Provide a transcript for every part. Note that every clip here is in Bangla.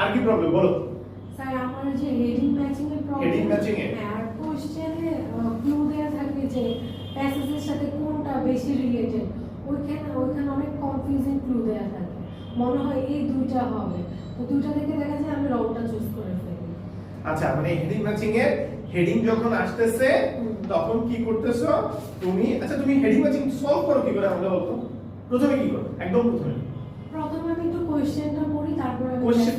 আর কি প্রবলেম বলো? স্যার আমার যে হেডিং ম্যাচিং এর প্রবলেম Heading matching এ? হ্যাঁ আর কোশ্চেনে ক্লু দেয়া থাকবে যে প্যাসেজের সাথে কোনটা বেশি রিলেটেড ওইখানে ওইখানে অনেক কনফিউজিং ক্লু দেয়া থাকে। মনে হয় এই দুইটা হবে। তো দুইটা থেকে দেখা যায় আমি রংটা চুজ করে ফেলি। আচ্ছা মানে হেডিং ম্যাচিং এর হেডিং যখন আসতেছে তখন কি করতেছো? তুমি আচ্ছা তুমি হেডিং ম্যাচিং সলভ করো কি করে আমাকে বলতো? প্রথমে কি করো? একদম প্রথমে। প্রথমে আমি একটু কোশ্চেনটা পড়ি তারপর আমি কোশ্চেন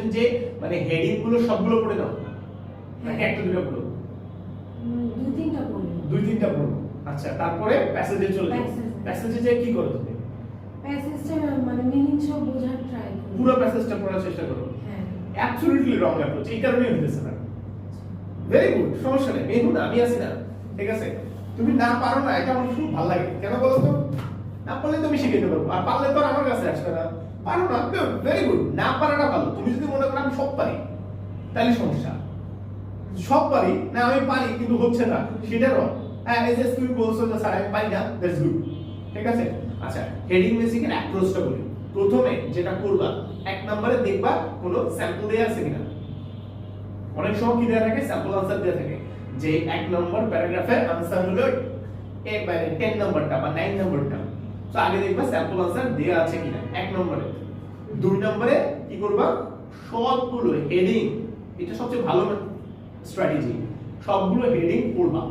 মানে কোশ্চেন যে মানে হেডিংগুলো সবগুলো পড়ে দাও নাকি হ্যাঁ। একটা দুটো পড়ো দুই তিনটা পড়ি দুই তিনটা পড়ো আচ্ছা তারপরে প্যাসেজে চলে যাও। প্যাসেজে যে কি করো তুমি? প্যাসেজটা মানে মিনিং সহ বোঝার ট্রাই করি। পুরো প্যাসেজটা পড়ার চেষ্টা করো। হ্যাঁ। অ্যাবসলিউটলি রং অ্যাপ্রোচ এই কারণেই হইতেছে না। ভেরি গুড সমস্যা নেই। মেহু না আমি আছি না। ঠিক আছে? তুমি না পারো না এটা আমার খুব ভালো লাগে। কেন বলো তো? না পারলে তুমি শিখে নিতে পারব। আর পারলে তো আমার কাছে আসবে না। পারো না ভেরি গুড না পারাটা ভালো। তুমি যদি মনে করো আমি সব পারি, তাহলে সমস্যা। সব পারি, না আমি পারি, কিন্তু হচ্ছে না। সেটা রং হ্যাঁ এই যে তুমি বলছো যে, স্যার, আমি পারি না দ্যাটস গুড ঠিক আছে? আচ্ছা হেডিং বেসিক এর অ্যাপ্রোচটা বলি। প্রথমে যেটা করবা, এক নম্বরে দেখবা কোনো স্যাম্পল দেয়া আছে কিনা। অনেক সময় কি দেয়া থাকে? স্যাম্পল আনসার দেয়া থাকে। যে এক নম্বর প্যারাগ্রাফের আনসার হলো এ মানে 10 নম্বরটা বা 9 নম্বরটা। তো আগে দেখবা স্যাম্পল আনসার দেয়া আছে কিনা, এক নম্বরে। দুই নম্বরে কি করবা? সবগুলো হেডিং এটা সবচেয়ে ভালো স্ট্র্যাটেজি সবগুলো হেডিং পড়বা।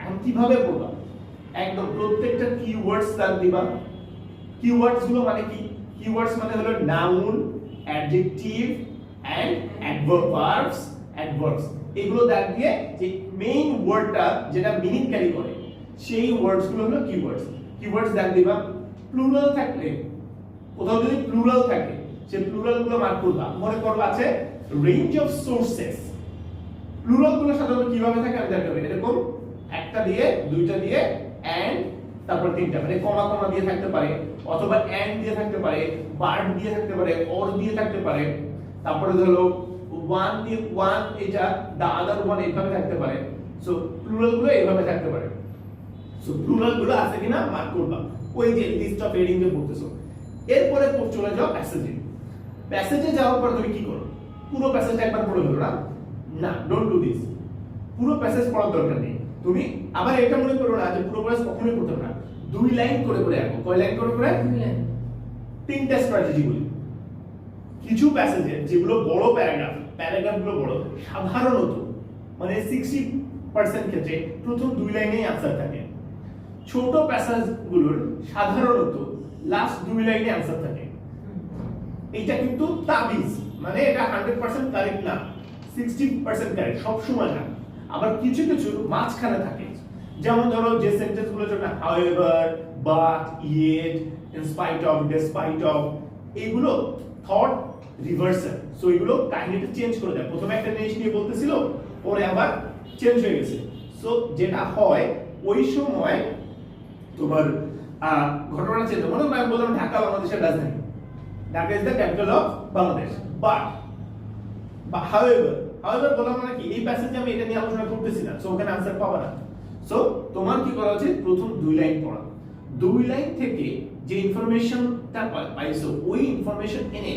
এখন কীভাবে পড়বা। একদম প্রত্যেকটা কিওয়ার্ডস তার দিবা। কিওয়ার্ডসগুলো মানে কি? কিওয়ার্ডস মানে হলো noun adjective and adverb verbs adverbs এগুলো দাগ দিয়ে যে মেইন ওয়ার্ডটা যেটা মিনিং ক্যারি করে, সেই ওয়ার্ডসগুলো হলো কিওয়ার্ডস কিওয়ার্ডস দাগ দিবা। প্লুরাল থাকলে, কোথাও যদি প্লুরাল থাকে সেই প্লুরালগুলো মার্ক করবা। মনে করবা আছে রেঞ্জ অফ সোর্সেস প্লুরালগুলো সাধারণত কীভাবে থাকে আমি দেখাবো। এরকম একটা দিয়ে, দুইটা দিয়ে এন্ড তারপর তিনটা। মানে কমা কমা দিয়ে থাকতে পারে, অথবা এন্ড দিয়ে থাকতে পারে বার্ড দিয়ে থাকতে পারে অর দিয়ে থাকতে পারে। তারপরে ধরো ওয়ান দিয়ে ওয়ান এটা দা আদার ওয়ান এইভাবে থাকতে পারে। সো প্লুরালগুলো এইভাবে থাকতে পারে। সো প্লুরালগুলো আছে কিনা মার্ক করবা। ওই যে লিস্ট অফ হেডিং এ পড়তেছো। এরপরে চলে যাও প্যাসেজে প্যাসেজে যাওয়ার পর তুমি কি করো? পুরো প্যাসেজটা একবার পড়ে ফেলো না? না ডোন্ট ডু দিস পুরো প্যাসেজ পড়ার দরকার নেই। তুমি আবার এটা মনে করো না যে পুরো প্যাসেজ কখনোই পড়তে না। দুই লাইন করে করে রাখো কয় লাইন করে করে? তিনটা স্ট্র্যাটেজি বলি। কিছু প্যাসেজে যেগুলো বড় প্যারাগ্রাফ প্যারাগ্রাফগুলো বড় সাধারণত মানে সিক্সটি পার্সেন্ট ক্ষেত্রে প্রথম দুই লাইনেই আনসার থাকে। ছোট প্যাসেজগুলোর সাধারণত লাস্ট দুই লাইনে আনসার থাকে। এটা কিন্তু তাবিজ মানে এটা হান্ড্রেড পার্সেন্ট কারেক্ট না সিক্সটি পার্সেন্ট কারেক্ট সবসময় না। আবার কিছু কিছু মাঝখানে থাকে। যেমন ধরো যে সেন্টেন্সগুলো জন্য however but yet in spite of despite of এইগুলো থট রিভার্সাল সো এগুলো কাহিনীটা চেঞ্জ করে দেয়। প্রথমে একটা জিনিস নিয়ে বলতেছিল, পরে আবার চেঞ্জ হয়ে গেছে। সো যেটা হয়, ওই সময় তোমার ঘটনা চেঞ্জ মনে হয় আমি বললাম ঢাকা বাংলাদেশের রাজধানী। Dhaka is the capital of Bangladesh but বা হাউএভার হাউএভার বলা মানে কি? এই প্যাসেজে আমি এটা নিয়ে আলোচনা করতেছি না সো ওখানে আনসার পাবা না। সো তোমার কি করা উচিত? প্রথম দুই লাইন পড়া। দুই লাইন থেকে যে ইনফরমেশনটা পাইছো ওই ইনফরমেশন এনে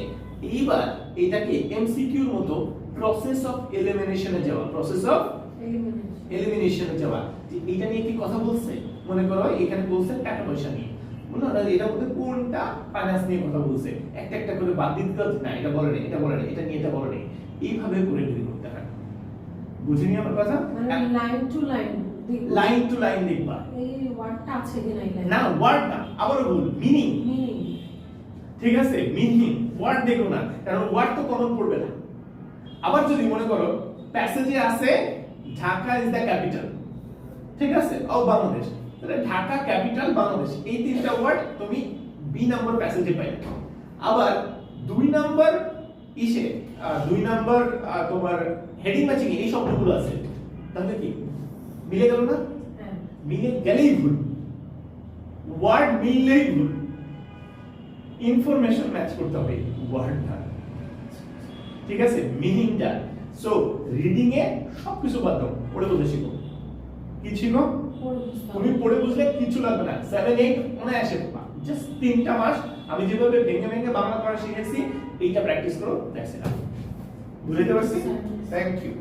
এইবার এটাকে এমসিকিউর মতো প্রসেস অফ এলিমিনেশনে যাওয়া প্রসেস অফ এলিমিনেশনে যাওয়া। এটা নিয়ে কি কথা বলছে? মনে করো এখানে বলছে টাকা পয়সা নিয়ে। বলল না এটার মধ্যে কোনটা ফাইন্যান্স নিয়ে কথা বলছে? একটা একটা করে বাদ দিতে না এটা বলে এটা বলে এটা নিয়ে এটা বলে এইভাবে করে করতে হয়। আমার কথা? Line to line line to line দেখবা। এই ওয়ার্ডটা আছে কিনা এই না ওয়ার্ড না আবারও বল মিনিং মিনিং ঠিক আছে? মিনিং ওয়ার্ড দেখো না কারণ ওয়ার্ড তো কমন পড়বে না। আবার যদি মনে করো প্যাসেজে আছে ঢাকা ইজ দ্য ক্যাপিটাল ঠিক আছে? ও বাংলাদেশ তাহলে ঢাকা ক্যাপিটাল বাংলাদেশ এই তিনটা ওয়ার্ড তুমি বি নাম্বার প্যাসেজে পাইলে। আবার দুই নাম্বার ইসে দুই নাম্বার তোমার হেডিং ম্যাচিং এই শব্দগুলো আছে। তাহলে কি? মিলে গেল না? হ্যাঁ। মিলে গেলেই ভুল। ওয়ার্ড মিললেই ভুল। ইনফরমেশন ম্যাচ করতে হবে ওয়ার্ডটা ঠিক আছে? মিনিংটা সো রিডিং এ সবকিছু বাদ দাও। পড়ে বলতে শিখো। কি শিখো তুমি পড়ে বুঝলে কিছু লাগবে না। সেভেন এইট মনে আসে জাস্ট তিনটা মাস আমি যেভাবে ভেঙে ভেঙে বাংলা পড়া শিখেছি এইটা প্র্যাকটিস করো দ্যাটস ইট বুঝতে পারছি? Thank you